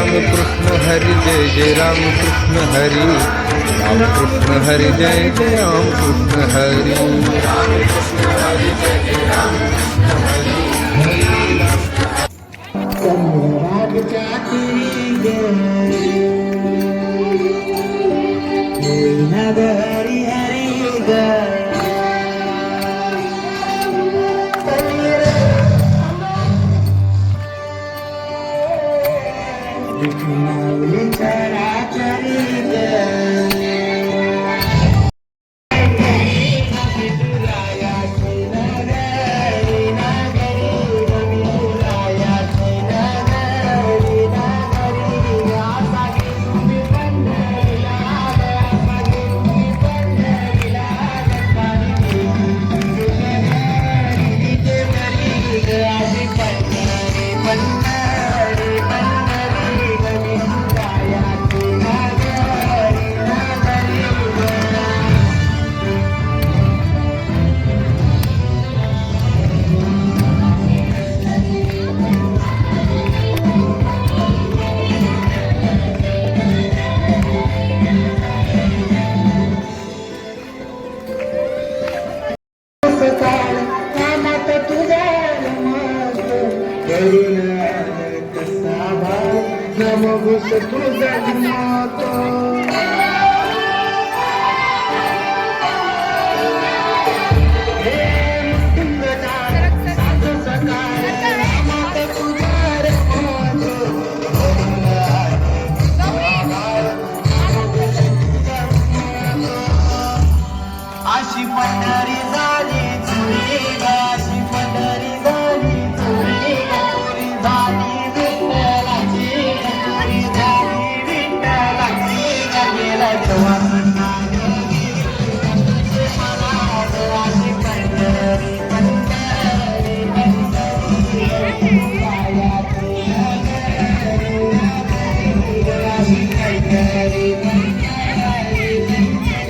રામ કૃષ્ણ હરિ જય જય રામ કૃષ્ણ હરિ. રામ કૃષ્ણ હરિ જય જય રામ કૃષ્ણ હરિ. રામ કૃષ્ણ હરિ नमगुस तुझा माता अशी पंढरी झाली.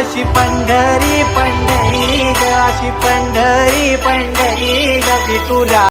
अशी पंढरी पंढरी ग अशी पंढरी पंढरी ग तुला